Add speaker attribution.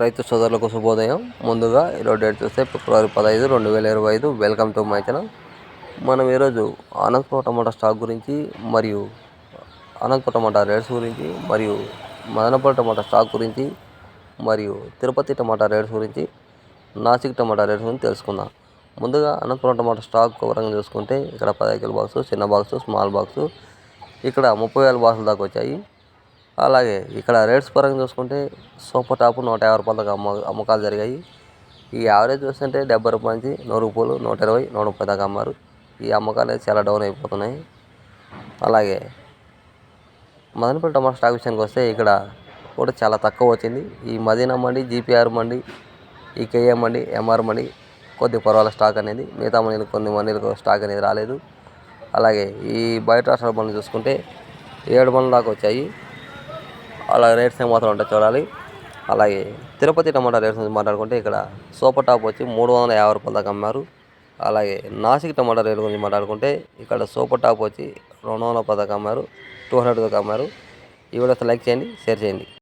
Speaker 1: రైతు సోదరులకు శుభోదయం ముందుగా ఈరోజు డేట్ చూస్తే ఫిబ్రవరి పదహైదు రెండు వేల ఇరవై ఐదు. Welcome to my channel. మనం ఈరోజు అనంతపురం టమాటా స్టాక్ గురించి మరియు అనంతపురం టమాటా రేట్స్ గురించి మరియు మదనపల్లి టమాటా స్టాక్ గురించి మరియు తిరుపతి టమాటా రేట్స్ గురించి నాసిక్ టమాటా రేట్స్ గురించి తెలుసుకుందాం. ముందుగా అనంతపురం టమాటా స్టాక్ వివరంగా చూసుకుంటే ఇక్కడ పదహైదు కిలో బాక్సు చిన్న బాక్సు స్మాల్ బాక్సు. ఇక్కడ ముప్పై వేల బాక్సుల దాకా వచ్చాయి. అలాగే ఇక్కడ రేట్స్ పరంగా చూసుకుంటే సూపర్ టాప్ నూట యాభై రూపాయలకు అమ్మ అమ్మకాలు జరిగాయి. ఈ యావరేజ్ చూస్తుంటే డెబ్బై రూపాయల నుంచి నూరు రూపాయలు నూట ఇరవై నూట ముప్పై దాకా అమ్మారు. ఈ అమ్మకాలు అయితే చాలా డౌన్ అయిపోతున్నాయి. అలాగే మదనపల్లి టమాటా స్టాక్ విషయానికి వస్తే ఇక్కడ కూడా చాలా తక్కువ వచ్చింది. ఈ మదీనా మండి జీపీఆర్ మండి ఈ కేఏ మండి ఎంఆర్ మండి కొద్ది పర్వాలేదు స్టాక్ అనేది. మిగతా మండీలు కొన్ని మండీలకు స్టాక్ అనేది రాలేదు. అలాగే ఈ బయట రాష్ట్రాల మండలి చూసుకుంటే ఏడు మండల దాకా వచ్చాయి. అలా రేట్స్ ఏమాత్రం ఉంటాయి చూడాలి. అలాగే తిరుపతి టమాటా రేట్స్ గురించి మాట్లాడుకుంటే ఇక్కడ సూపర్ టాప్ వచ్చి మూడు వందల యాభై రూపాయల దాకా అమ్మారు. అలాగే నాసిక్ టమాటా రేట్ గురించి మాట్లాడుకుంటే ఇక్కడ సూపర్ టాప్ వచ్చి రెండు వందల పది దాకా అమ్మారు. టూ హండ్రెడ్ దాకా అమ్మారు. ఈ వీడియో లైక్ చేయండి షేర్ చేయండి.